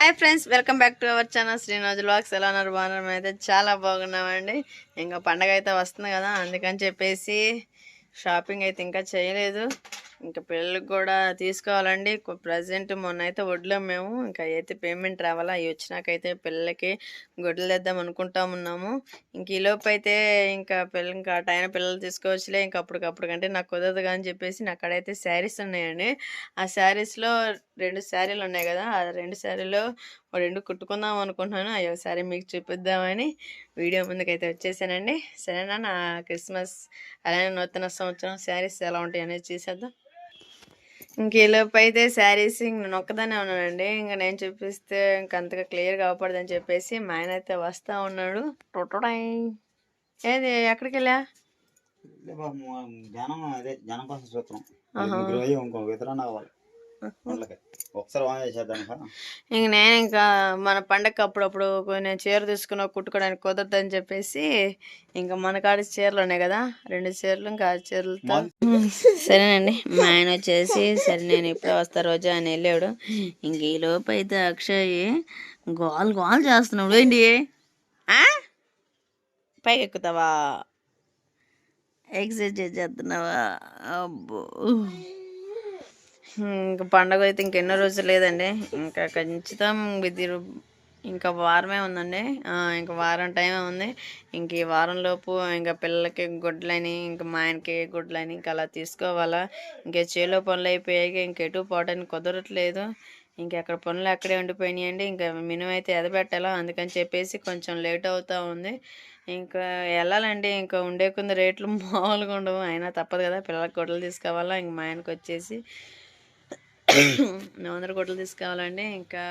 Hi friends welcome back to our channel Srinath blogs ఎలా ఉన్నారు? బాగున్నారు? అయితే చాలా బాగున్నామండి. ఇంకా పండగ అయితే వస్తుంది కదా అందుకని చెప్పేసి షాపింగ్ అయితే ఇంకా చేయలేదు. ఇంకా పిల్లలకి కూడా తీసుకోవాలండి. ప్రజెంట్ మొన్న అయితే వడ్లాం మేము. ఇంకా అయితే పేమెంట్ రావాలా? అవి వచ్చినాకైతే పిల్లలకి గొడ్లు తెద్దాం అనుకుంటా ఉన్నాము. ఇంక ఈ అయితే ఇంకా పిల్ల ఇంకా ఆ టైం పిల్లలు తీసుకోవచ్చులే. ఇంకా అప్పటికప్పుడు కంటే నాకు కుదరదు అని చెప్పేసి నా అక్కడైతే శారీస్ ఉన్నాయండి. ఆ శారీస్లో రెండు శారీలు ఉన్నాయి కదా? ఆ రెండు శారీలో రెండు కుట్టుకుందాం అనుకుంటున్నాను. అయ్యో ఒకసారి మీకు చూపిద్దామని వీడియో ముందుకైతే వచ్చేసానండి. సరేనా? నా క్రిస్మస్ అలానే నూతన సంవత్సరం శారీస్ ఎలా ఉంటాయి అనేది చూసేద్దాం. ఇంక ఈ లోపు అయితే శారీస్ ఇంక నేను ఒక్కదానే ఉన్నానండి. ఇంకా నేను చూపిస్తే ఇంక అంతగా క్లియర్గా అవపడదని చెప్పేసి మా ఆయన అయితే వస్తా ఉన్నాడు. టొటొడై. ఏది ఎక్కడికి వెళ్ళా జనం అదే జనం కోసం చూస్తున్నాం. ఇంకో కావాలి ఇంక నేను ఇంకా మన పండగకి అప్పుడప్పుడు కొన్ని చీర తీసుకున్న కుట్టుకోవడానికి కుదరదని చెప్పేసి ఇంకా మన కాడ చీరలు ఉన్నాయి కదా రెండు చీరలు ఇంకా చీరలతో సరేనండి. మా ఆయన వచ్చేసి సరే నేను ఇప్పుడే వస్తా రోజా అని వెళ్ళాడు. ఇంక ఈ లోపు అయితే అక్షయ్ గోల్ గోల్ చేస్తున్నాడు. ఏంటి? ఆ? పైకి ఎక్కుతావా? ఎక్సర్సైజ్ చేస్తున్నావా అబ్బో. ఇంకా పండగ అయితే ఇంకెన్నో రోజులు లేదండి. ఇంకా ఖచ్చితం ఇది ఇంకా వారమే ఉందండి. ఇంకా వారం టైమే ఉంది. ఇంక ఈ వారంలోపు ఇంకా పిల్లలకి గుడ్లని ఇంకా మా ఆయనకి గుడ్లని ఇంకా అలా తీసుకోవాలా. ఇంకా చేలో పనులు అయిపోయాక ఇంకెటు పోవడానికి కుదరట్లేదు. ఇంకెక్కడ పనులు అక్కడే ఉండిపోయినాయండి. ఇంకా మినిమం అయితే ఎదబెట్టాలా. అందుకని చెప్పేసి కొంచెం లేట్ అవుతూ ఉంది. ఇంకా వెళ్ళాలండి. ఇంకా ఉండే కొన్ని రేట్లు మామూలుగా ఉండవు. అయినా తప్పదు కదా. పిల్లలకి గుడ్డలు తీసుకోవాలా. ఇంక మా ఆయనకు వచ్చేసి వందల కోట్లు తీసుకోవాలండి. ఇంకా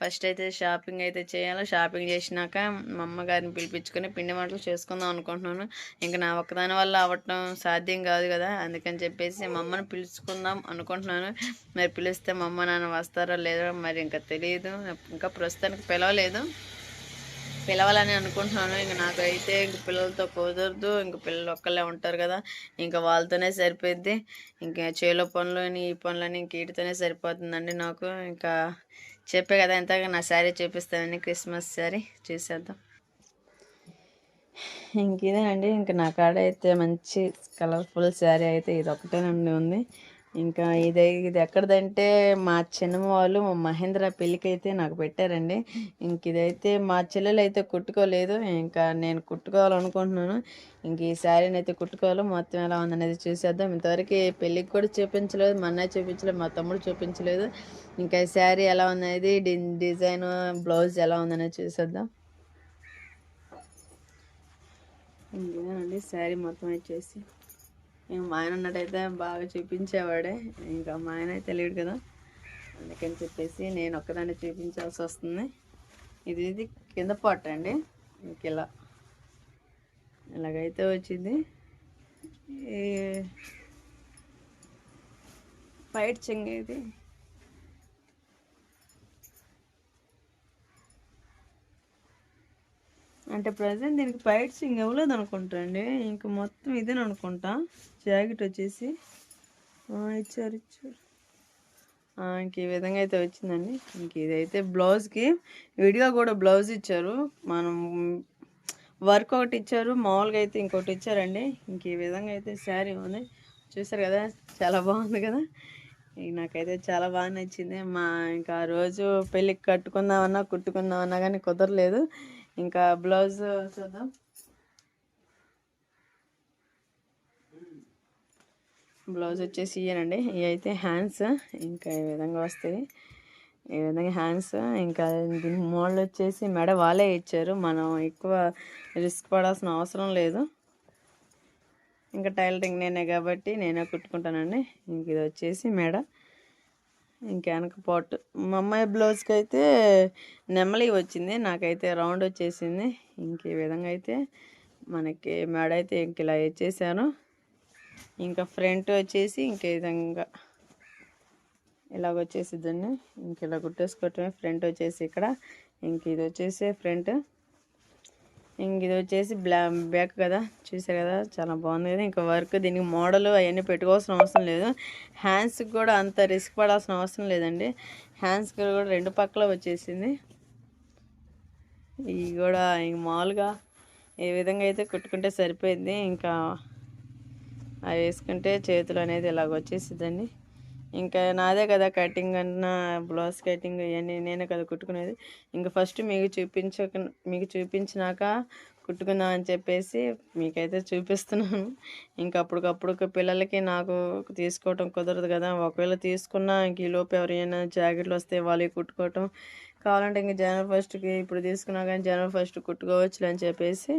ఫస్ట్ అయితే షాపింగ్ అయితే చేయాలి. షాపింగ్ చేసినాక మా అమ్మగారిని పిలిపించుకొని పిండి వంటలు చేసుకుందాం అనుకుంటున్నాను. ఇంకా నా ఒక్కదాని వల్ల అవ్వటం సాధ్యం కాదు కదా. అందుకని చెప్పేసి మా అమ్మని పిలుచుకుందాం అనుకుంటున్నాను. మరి పిలిస్తే మా అమ్మ నాన్న వస్తారో లేదో మరి ఇంకా తెలియదు ఇంకా ప్రస్తుతానికి పిలవలేదు. పిలవాలని అనుకుంటున్నాను. ఇంక నాకైతే ఇంక పిల్లలతో కుదరదు. ఇంక పిల్లలు ఒక్కళ్ళే ఉంటారు కదా. ఇంకా వాళ్ళతోనే సరిపోద్ది ఇంకా చేలో పనులు ఈ పనులని ఇంక వీటితోనే సరిపోతుందండి నాకు. ఇంకా చెప్పే కదా ఇంతగా నా శారీ చూపిస్తానని క్రిస్మస్ శారీ చూసేద్దాం. ఇంక ఇదేనండి. ఇంక నా కాడ అయితే మంచి కలర్ఫుల్ శారీ అయితే ఇది ఒకటేనండి ఉంది. ఇంకా ఇది ఇది ఎక్కడదంటే మా చిన్నమ్మ వాళ్ళు మా మహేంద్ర పెళ్ళికి అయితే నాకు పెట్టారండి. ఇంక ఇదైతే మా చెల్లెలు అయితే కుట్టుకోలేదు. ఇంకా నేను కుట్టుకోవాలనుకుంటున్నాను. ఇంక ఈ శారీని అయితే కుట్టుకోవాలి. మొత్తం ఎలా ఉందనేది చూసేద్దాం. ఇంతవరకు పెళ్ళికి కూడా చూపించలేదు. మా అన్నయ్య చూపించలేదు. మా తమ్ముడు చూపించలేదు. ఇంకా ఈ శారీ ఎలా ఉన్నది డి- డిజైన్ బ్లౌజ్ ఎలా ఉందనేది చూసేద్దాం. ఇదేనండి శారీ మొత్తం వచ్చేసి. ఇంకా మా ఆయన ఉన్నట్టయితే బాగా చూపించేవాడే. ఇంకా మా ఆయన అయితే కదా. అందుకని చెప్పేసి నేను ఒక్కదాన్ని చూపించాల్సి వస్తుంది. ఇది ఇది కింద పాట అండి. ఇంక ఇలా. ఇలాగైతే వచ్చింది. ఈ పైట్ ఇది. అంటే ప్రజెంట్ దీనికి పైట్స్ ఇంక ఇవ్వలేదు అనుకుంటా అండి. ఇంక మొత్తం ఇదేననుకుంటా. జాకెట్ వచ్చేసి. ఇచ్చారు ఇచ్చారు. ఇంక ఈ విధంగా అయితే వచ్చిందండి. ఇంక ఇదైతే బ్లౌజ్కి విడిగా కూడా బ్లౌజ్ ఇచ్చారు. మనం వర్క్ ఒకటి ఇచ్చారు మామూలుగా అయితే ఇంకోటి ఇచ్చారండి. ఇంక ఈ విధంగా అయితే శారీ ఉంది. చూసారు కదా చాలా బాగుంది కదా. నాకైతే చాలా బాగా నచ్చింది. మా ఇంకా రోజు పెళ్ళికి కట్టుకుందామన్నా కుట్టుకుందామన్నా కానీ కుదరలేదు. ఇంకా బ్లౌజ్ చూద్దాం. బ్లౌజ్ వచ్చేసి ఇయ్యనండి. ఇవి అయితే హ్యాండ్స్ ఇంకా ఈ విధంగా వస్తాయి. ఈ విధంగా హ్యాండ్స్ ఇంకా దీని మోడల్ వచ్చేసి మెడ వాళ్ళే ఇచ్చారు. మనం ఎక్కువ రిస్క్ పడాల్సిన అవసరం లేదు. ఇంకా టైలరింగ్ నేనే కాబట్టి నేనే కుట్టుకుంటానండి. ఇంక ఇది వచ్చేసి మెడ. ఇంకా వెనక పాటు మా అమ్మాయి బ్లౌజ్కి అయితే నెమలి వచ్చింది. నాకైతే రౌండ్ వచ్చేసింది. ఇంక ఈ విధంగా అయితే మనకి మెడ అయితే ఇంక ఇలా ఇచ్చేసాను. ఇంకా ఫ్రంట్ వచ్చేసి ఇంకే విధంగా ఇలాగ వచ్చేసి దాన్ని ఇంక ఇలా కుట్టేసుకోవటమే ఫ్రంట్ వచ్చేసి ఇక్కడ. ఇంక ఇది వచ్చేసి ఫ్రంట్. ఇంక ఇది వచ్చేసి బ్లా బ్యాక్ కదా. చూసారు కదా? చాలా బాగుంది కదా. ఇంకా వర్క్ దీనికి మోడల్ అవన్నీ పెట్టుకోవాల్సిన అవసరం లేదు. హ్యాండ్స్కి కూడా అంత రిస్క్ పడాల్సిన అవసరం లేదండి. హ్యాండ్స్కి కూడా రెండు పక్కల వచ్చేసింది. ఇవి కూడా ఇంక మామూలుగా ఏ విధంగా అయితే కుట్టుకుంటే సరిపోయింది. ఇంకా అవి వేసుకుంటే చేతులు అనేది ఇలాగ వచ్చేసిద్దండి. ఇంకా నాదే కదా కటింగ్ అన్న బ్లౌజ్ కటింగ్ ఇవన్నీ నేనే కదా కుట్టుకునేది. ఇంకా ఫస్ట్ మీకు చూపించక మీకు చూపించినాక కుట్టుకుందాం అని చెప్పేసి మీకైతే చూపిస్తున్నాను. ఇంకా అప్పటికప్పుడు పిల్లలకి నాకు తీసుకోవటం కుదరదు కదా. ఒకవేళ తీసుకున్నా ఇంక ఈలోపు ఎవరైనా జాకెట్లు వస్తే వాళ్ళకి కుట్టుకోవటం. కావాలంటే ఇంక జనవరి ఫస్ట్కి ఇప్పుడు తీసుకున్నా కానీ జనవరి ఫస్ట్ కుట్టుకోవచ్చు అని చెప్పేసి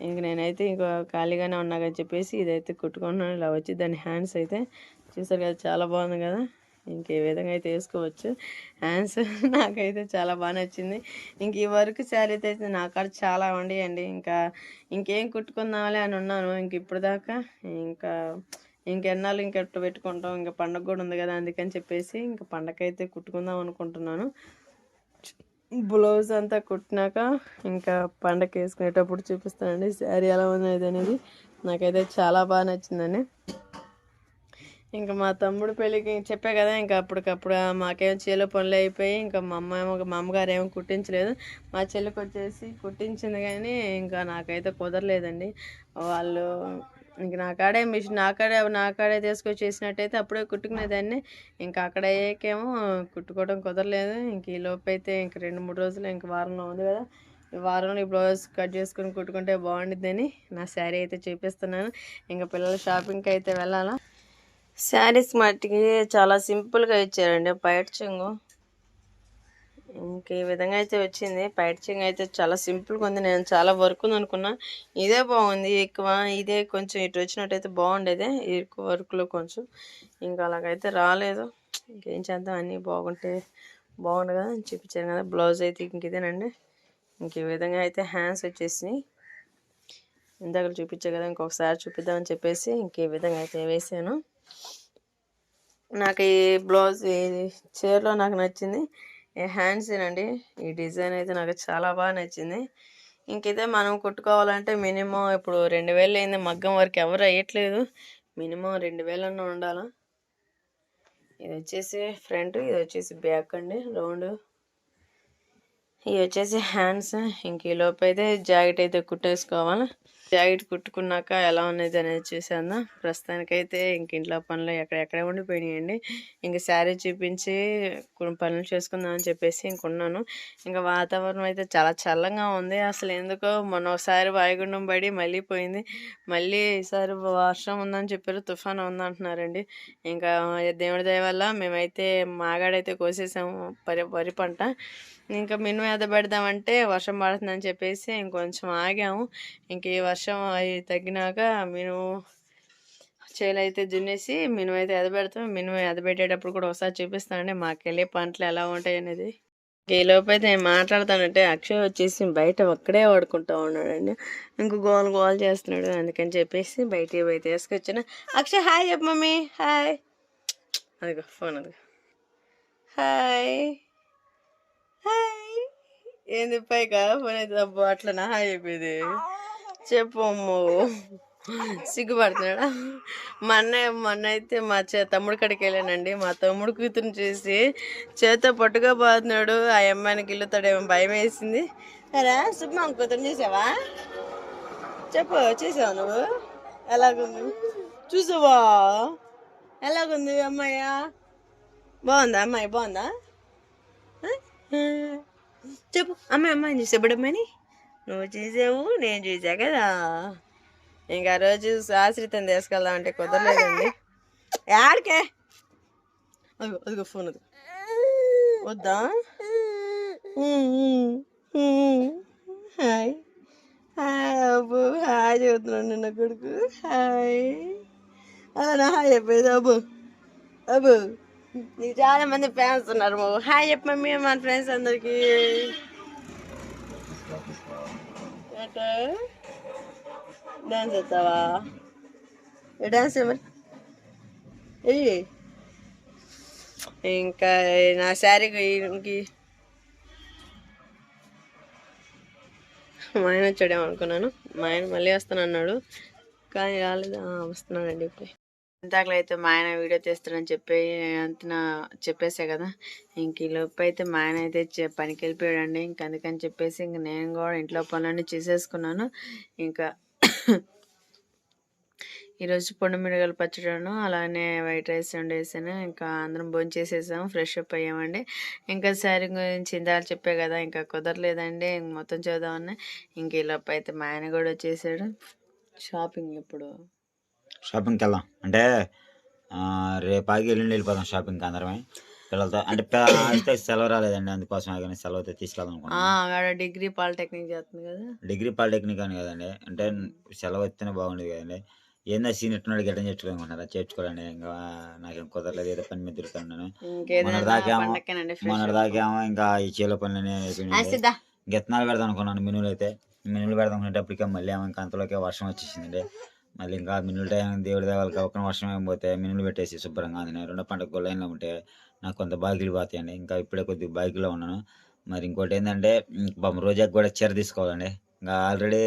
ఇంక నేనైతే ఇంకా ఖాళీగానే ఉన్నాగని చెప్పేసి ఇదైతే కుట్టుకున్నాను. ఇలా వచ్చి దాని హ్యాండ్స్ అయితే చూసారు కదా చాలా బాగుంది కదా. ఇంకే విధంగా అయితే వేసుకోవచ్చు. హ్యాండ్స్ నాకైతే చాలా బాగా నచ్చింది. ఇంక ఈ వర్క్ శారీ అయితే నా కాడ చాలా ఉండేయండి. ఇంకా ఇంకేం కుట్టుకుందాంలే అని ఉన్నాను. ఇంక ఇప్పుడు దాకా ఇంకా ఇంకెన్నాళ్ళు ఇంకా పెట్టుకుంటాం. ఇంకా పండగ కూడా ఉంది కదా అందుకని చెప్పేసి ఇంకా పండగ అయితే కుట్టుకుందాం అనుకుంటున్నాను. బ్లౌజ్ అంతా కుట్టినాక ఇంకా పండగ వేసుకునేటప్పుడు చూపిస్తానండి. శారీ ఎలా ఉన్నది అనేది నాకైతే చాలా బాగా నచ్చిందండి. ఇంకా మా తమ్ముడు పెళ్ళికి చెప్పా కదా ఇంకా అప్పటికప్పుడు మాకేమో చేలో పనులు అయిపోయి ఇంకా మా అమ్మ ఏమో మా అమ్మగారు ఏమో కుట్టించలేదు. మా చెల్లికి వచ్చేసి కుట్టించింది కానీ ఇంకా నాకైతే కుదరలేదండి. వాళ్ళు ఇంక నాకాడే మిషన్ నా కాడే నా తీసుకొచ్చి చేసినట్టయితే అప్పుడే కుట్టుకునేదాన్ని. ఇంకా అక్కడ అయ్యాకేమో కుట్టుకోవడం కుదరలేదు. ఇంక ఈ లోపు అయితే ఇంక రెండు మూడు రోజులు ఇంక వారంలో ఉంది కదా. ఈ వారంలో ఈ బ్లౌజ్ కట్ చేసుకుని కుట్టుకుంటే బాగుండిద్దని నా శారీ అయితే చూపిస్తున్నాను. ఇంకా పిల్లల షాపింగ్కి అయితే వెళ్ళాలా. శారీస్ మట్టికి చాలా సింపుల్గా ఇచ్చారండి పైట్ చెంగు. ఇంక ఈ విధంగా అయితే వచ్చింది. పైట్ చెంగు అయితే చాలా సింపుల్గా ఉంది. నేను చాలా వర్క్ ఉంది అనుకున్నా. ఇదే బాగుంది. ఎక్కువ ఇదే కొంచెం ఇటు వచ్చినట్టయితే బాగుండేదే. ఎక్కువ వర్క్లో కొంచెం ఇంకా అలాగైతే రాలేదు. ఇంకేం చేద్దాం? అన్నీ బాగుంటే బాగుండు కదా అని చూపించాను కదా. బ్లౌజ్ అయితే ఇంక ఇదేనండి. ఇంక ఈ విధంగా అయితే హ్యాండ్స్ వచ్చేసినాయి. ఇందాక చూపించా కదా ఇంకొకసారి చూపిద్దామని చెప్పేసి ఇంక ఈ విధంగా అయితే వేసాను. నాకు ఈ బ్లౌజ్ ఈ చీరలో నాకు నచ్చింది. ఈ హ్యాండ్స్ ఏనండి. ఈ డిజైన్ అయితే నాకు చాలా బాగా నచ్చింది. ఇంకైతే మనం కుట్టుకోవాలంటే మినిమం ఇప్పుడు రెండు వేలు అయింది మగ్గం వరకు ఎవరు వేయట్లేదు. మినిమం రెండు వేలన్నా ఉండాలా. ఇది వచ్చేసి ఫ్రంట్ ఇది వచ్చేసి బ్యాక్ అండి రౌండ్. ఇవి వచ్చేసి హ్యాండ్స్. ఇంక ఈ లోపు అయితే జాకెట్ అయితే కుట్టేసుకోవాలి. జాకెట్ కుట్టుకున్నాక ఎలా ఉన్నది అనేది చూసాను ప్రస్తుతానికైతే ఇంక ఇంట్లో పనులు ఎక్కడెక్కడే ఉండిపోయినాయండి. ఇంక శారీ చూపించి కొన్ని పనులు చేసుకుందామని చెప్పేసి ఇంకున్నాను ఇంకా వాతావరణం అయితే చాలా చల్లగా ఉంది. అసలు ఎందుకో మొన్న ఒకసారి వాయుగుండం పడి మళ్ళీ పోయింది. మళ్ళీ ఈసారి వర్షం ఉందని చెప్పారు తుఫాన్ ఉందంటున్నారండి ఇంకా దేవుడి దయ వల్ల మేమైతే మాగాడైతే కోసేసాము వరి వరి పంట. ఇంకా మినుము ఎద పెడదామంటే వర్షం పడుతుందని చెప్పేసి ఇంకొంచెం ఆగాము. ఇంక ఈ వర్షం అవి తగ్గినాక మేము చేలు అయితే దున్నేసి మినుము అయితే ఎదబెడతాం. మినుము ఎదబెట్టేటప్పుడు కూడా ఒకసారి చూపిస్తానండి. మాకెళ్ళే పంటలు ఎలా ఉంటాయి అనేది. ఈ లోపు అయితే నేను మాట్లాడతానంటే అక్షయ్ వచ్చేసి బయట ఒక్కడే వాడుకుంటా ఉన్నాడండి. ఇంకో గోల్ గోల్ చేస్తున్నాడు. అందుకని చెప్పేసి బయట బయట వేసుకొచ్చాను అక్షయ్ హాయ్ చెప్పు మమ్మీ. హాయ్. అదిగో ఫోన్ అదిగో. హాయ్. హాయ్. ఏంది పైగా ఫోన్ అయితే అబ్బో అట్లా హాయ్ చెప్పేది సిగ్గుపడుతున్నాడా? మా అన్నయ్య మా అన్న అయితే మా చే తమ్ముడి కాడికి వెళ్ళానండి. మా తమ్ముడు కూతురు చూసి చేత పట్టుగా పోతున్నాడు. ఆ అమ్మాయిని గిల్లుతాడేమో భయం వేసింది. అరే సుబ్బమ్మ కూతురు చూసావా? చెప్పు చూసావు నువ్వు? ఎలాగుంది? చూసావా? ఎలాగుంది అమ్మాయ? బాగుందా అమ్మాయి? బాగుందా? చెప్పు అమ్మాయి అమ్మాయిని చూసా బుడమ్మని నువ్వు చూసావు నేను చూసా కదా. ఇంకా రోజు ఆశ్రితం తీసుకెళ్దాం అంటే కుదరలేదండి. యాడికే? అదిగో అదిగో ఫోన్ అది. వద్దా? హాయ్. హాయ్ అబ్బు హాయ్ చెబుతున్నాడు నిన్న కొడుకు. హాయ్. అలా హాయ్ చెప్పేది అబ్బు. అబ్బు నీకు చాలా మంది ఫ్యాన్స్ ఉన్నారు బాబు హాయ్ చెప్ప మమ్మీ మన ఫ్రెండ్స్ అందరికీ. డాన్స్ చేస్తావా? ఏ డాన్స్ ఏమని ఏ? ఇంకా నా శారీకి ఇంకి మా ఆయన వచ్చాడేమో అనుకున్నాను. మా ఆయన మళ్ళీ వస్తానన్నాడు. కానీ రాలేదు. వస్తున్నానండి ఇప్పుడే. ఇంతాకలో అయితే మా ఆయన వీడియో తీస్తాడని చెప్పి అంతన చెప్పేసా కదా. ఇంక ఈ లోపు అయితే మా ఆయన అయితే పనికి వెళ్ళిపోయాడండి. ఇంక అందుకని చెప్పేసి ఇంక నేను కూడా ఇంట్లో పనులన్నీ చేసేసుకున్నాను. ఇంకా ఈరోజు పొండు మిరగలు పచ్చడను అలానే వైట్ రైస్ వండేసాను ఇంకా అందరం భోజనం చేసేసాము ఫ్రెష్ అప్ అయ్యామండి. ఇంకా శారీ గురించి ఇందాక చెప్పే కదా ఇంకా కుదరలేదండి. మొత్తం చూద్దామని ఇంక ఈ లోపు అయితే మా ఆయన కూడా వచ్చేసాడు. షాపింగ్ ఇప్పుడు షాపింగ్కి వెళ్దాం. అంటే ఆ, రేపు ఆగి ఎల్లుండి వెళ్ళిపోదాం షాపింగ్కి అందరమే. పిల్లలతో అంటే అయితే సెలవు రాలేదండి. అందుకోసం కానీ సెలవు అయితే తీసుకెళ్దాం అనుకున్నాను డిగ్రీ పాలిటెక్నిక్ చేస్తుంది కదా. డిగ్రీ పాలిటెక్నిక్ అని కదండి. అంటే సెలవు వస్తేనే బాగుండేది కదండి. ఏందా సీన్ ఎట్టున్నాడు గడ్డం చేర్చుకోవాలనుకుంటారా చేర్చుకోవాలండి ఇంకా నాకేం కుదరలేదు. ఏదో పని మీద ఇంకేదైనా మొన్నటిదాకేమో- మొన్నటిదాకేమో ఇంకా ఈ చీల పనులని గెత్తనాలు పెడదాం అనుకున్నాను మినువులు అయితే. మినువులు పెడదాం అనుకునేటప్పటికే మళ్ళీ ఏమో ఇంకా అంతలోకే వర్షం వచ్చేసిందండి. మళ్ళీ ఇంకా మినువుల టైం దేవుడి దేవాలకి ఒక్క వర్షం ఏం పోతే మినువులు పెట్టేసి శుభ్రంగా అందులో రెండో పంట లైన్లో ఉంటే నాకు కొంత బాకీలు పోతాయండి. ఇంకా ఇప్పుడే కొద్దిగా బాకీలో ఉన్నాను. మరి ఇంకోటి ఏంటంటే పాపం రోజాకి కూడా చీర తీసుకోవాలండి. ఇంకా ఆల్రెడీ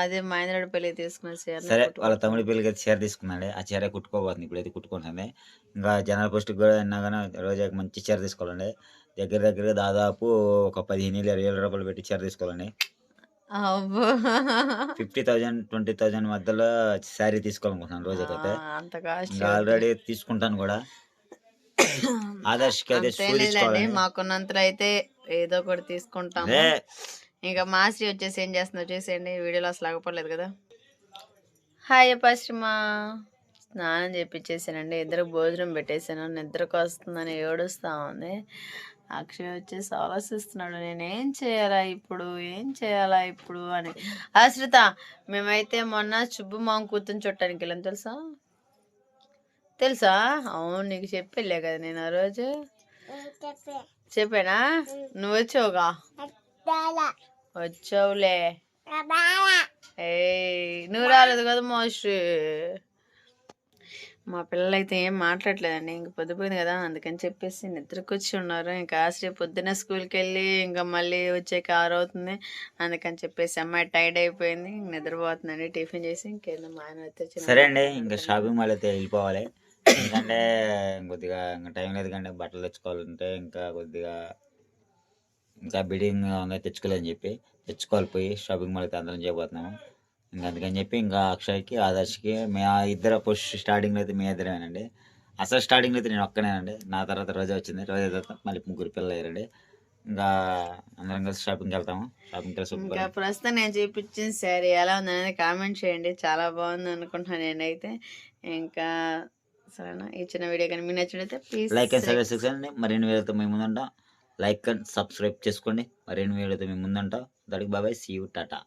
అదే మహేంద్రుడి పెళ్ళి తీసుకున్న చీర సరే వాళ్ళ తమ్ముడి పెళ్ళికి అయితే చీర తీసుకున్నాడు. ఆ చీర కుట్టుకోబోతుంది ఇప్పుడైతే కుట్టుకుంటుంది. ఇంకా జనరల్ పోస్ట్కి కూడా అయినా కానీ రోజాకి మంచి చీర తీసుకోవాలండి. దగ్గర దగ్గర దాదాపు ఒక పదిహేను ఇరవై వేల రూపాయలు పెట్టి చీర తీసుకోవాలండి. అబ్బో. ఫిఫ్టీ థౌజండ్ ట్వంటీ థౌజండ్ మధ్యలో శారీ తీసుకోవాలనుకుంటున్నాను రోజుకైతే ఆ, అంత కాస్ట్ ఇంకా ఆల్రెడీ తీసుకుంటాను కూడా. ఆదర్శకి అయితే షూ లేదండి తీసుకోవాలి మాకున్నంతలో అయితే ఏదో ఒకటి తీసుకుంటాము. ఇంకా మాసి వచ్చేసి ఏం చేస్తుందో చూసేయండి వీడియోలో అసలు ఆగపడలేదు కదా. హాయ్ పశ్చిమా స్నానం చేపించేసానండి ఇద్దరు భోజనం పెట్టేశాను నిద్రకు వస్తుందని ఏడుస్తా ఉంది. అక్షయ్ వచ్చేసి ఆలోచిస్తున్నాడు నేను ఏం చేయాలా ఇప్పుడు? ఏం చేయాలా ఇప్పుడు? అని. ఆశ్రిత మేమైతే మొన్న శుభ మామ కూతుని చుట్టానికి వెళ్ళాం తెలుసా? తెలుసా? అవును నీకు చెప్పెళ్ళా కదా నేను ఆ రోజు. చెప్పానా? నువ్వు వచ్చావుగా? వచ్చావులే. ఏ నువ్వు రాలేదు కదా మోస్ట్రీ. మా పిల్లలైతే ఏం మాట్లాడలేదండి. ఇంక పొద్దుపోయింది కదా అందుకని చెప్పేసి నిద్రకొచ్చి ఉన్నారు. ఇంకా ఆశ్రయ పొద్దున్న స్కూల్కి వెళ్ళి ఇంకా మళ్ళీ వచ్చాక ఆరు అవుతుంది. అందుకని చెప్పేసి అమ్మాయి టైర్డ్ అయిపోయింది. నిద్రపోతుందండి. టిఫిన్ చేసి ఇంకేందో మా ఆయన అయితే సరే అండి ఇంకా షాపింగ్ మాల్ అయితే వెళ్ళిపోవాలి. ఎందుకంటే కొద్దిగా ఇంకా టైం లేదు కంటే బట్టలు తెచ్చుకోవాలంటే ఇంకా కొద్దిగా ఇంకా బిడింగ్ తెచ్చుకోలేదని చెప్పి తెచ్చుకోవాలి పోయి. షాపింగ్ మాల్ అయితే అందరం చేయబోతున్నాము. ఇంకా అందుకని చెప్పి ఇంకా అక్షయ్కి ఆదర్శ్కి మే ఆ ఇద్దరు ఫస్ట్ స్టార్టింగ్లో అయితే మీ ఇద్దరేనండి అసలు స్టార్టింగ్లో అయితే నేను ఒక్కనేనండి. నా తర్వాత రోజా వచ్చింది. రోజా తర్వాత మళ్ళీ ముగ్గురు పిల్లలు అయ్యారండి. ఇంకా అందరం కలిసి షాపింగ్కి వెళ్తాము. షాపింగ్ కలిసి ఇంకా ప్రస్తుతం నేను చూపించిన శారీ ఎలా ఉందనేది కామెంట్ చేయండి. చాలా బాగుంది అనుకుంటున్నాను నేనైతే. ఇంకా సరేనా? ఈ చిన్న వీడియో కానీ మీకు నచ్చినట్లయితే ప్లీజ్ లైక్ అండ్ సబ్స్క్రైబ్ చేయండి మరిన్ని వీడియోతో మేము ముందుంటాం. లైక్ అండ్ సబ్స్క్రైబ్ చేసుకోండి. మరిన్ని వీడియోతో మేము ముందుంటాం. దానికి బాబాయ్ సీ యూ టాటా